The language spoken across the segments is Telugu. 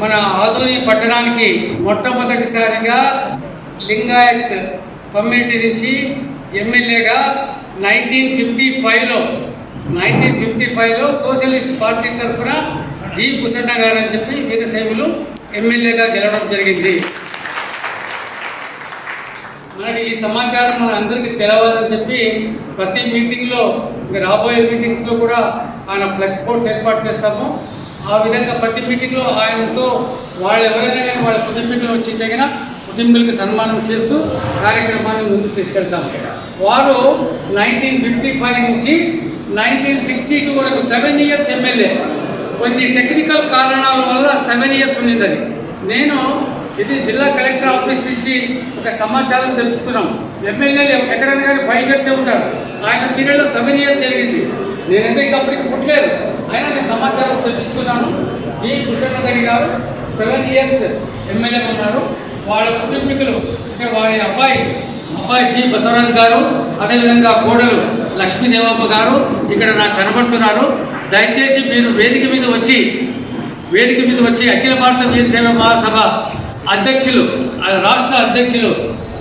మన ఆధుని పట్టణానికి మొట్టమొదటిసారిగా లింగాయత్ కమ్యూనిటీ నుంచి ఎమ్మెల్యేగా నైన్టీన్ ఫిఫ్టీ ఫైవ్లో నైన్టీన్ ఫిఫ్టీ ఫైవ్లో సోషలిస్ట్ పార్టీ తరఫున జి బుసన్న గారు అని చెప్పి వీరశైవులు ఎమ్మెల్యేగా గెలవడం జరిగింది. మనకి ఈ సమాచారం మన అందరికీ తెలవాలని చెప్పి ప్రతి మీటింగ్లో రాబోయే మీటింగ్స్లో కూడా ఆయన ఫ్లెక్స్ బోర్డ్స్ ఏర్పాటు చేస్తాము. ఆ విధంగా ప్రతి మీటింగ్లో ఆయనతో వాళ్ళు ఎవరైనా కానీ వాళ్ళ కుటుంబీకులు వచ్చి తగిన కుటుంబీలకు సన్మానం చేస్తూ కార్యక్రమాన్ని ముందుకు తీసుకెళ్తాం. వారు నైన్టీన్ ఫిఫ్టీ ఫైవ్ నుంచి నైన్టీన్ సిక్స్టీ టూ వరకు సెవెన్ ఇయర్స్ ఎమ్మెల్యే కొన్ని టెక్నికల్ కారణాల వల్ల సెవెన్ ఇయర్స్ ఉండిందని నేను ఇది జిల్లా కలెక్టర్ ఆఫీస్ నుంచి ఒక సమాచారం తెలుపుకున్నాం ఎమ్మెల్యేలు ఎక్కడైనా కానీ ఫైవ్ ఇయర్సే ఉంటారు. ఆయన పీరియడ్లో సెవెన్ ఇయర్స్ జరిగింది. నేను ఎందుకు అప్పటికి పుట్టలేదు? ఆయన నేను సమాచారం ఈ కృష్ణగడి గారు సెవెన్ ఇయర్స్ ఎమ్మెల్యేగా ఉన్నారు. వాళ్ళ కుటుంబీకులు అంటే వారి అబ్బాయి అబ్బాయి జి. బసవరాజ్ గారు అదేవిధంగా కోడలు లక్ష్మీదేవమ్మ గారు ఇక్కడ నాకు కనబడుతున్నారు. దయచేసి మీరు వేదిక మీద వచ్చి వేదిక మీద వచ్చి అఖిల భారత వీరసేవ మహాసభ అధ్యక్షులు ఆ రాష్ట్ర అధ్యక్షులు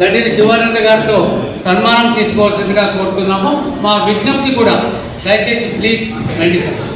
దండిని శివానంద గారితో సన్మానం తీసుకోవాల్సిందిగా కోరుతున్నాము. మా విజ్ఞప్తి కూడా దయచేసి ప్లీజ్ రండి sir.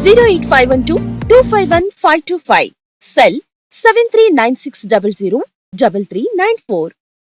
zero eight five one two two five one five two five cell seven three nine six double zero double three nine four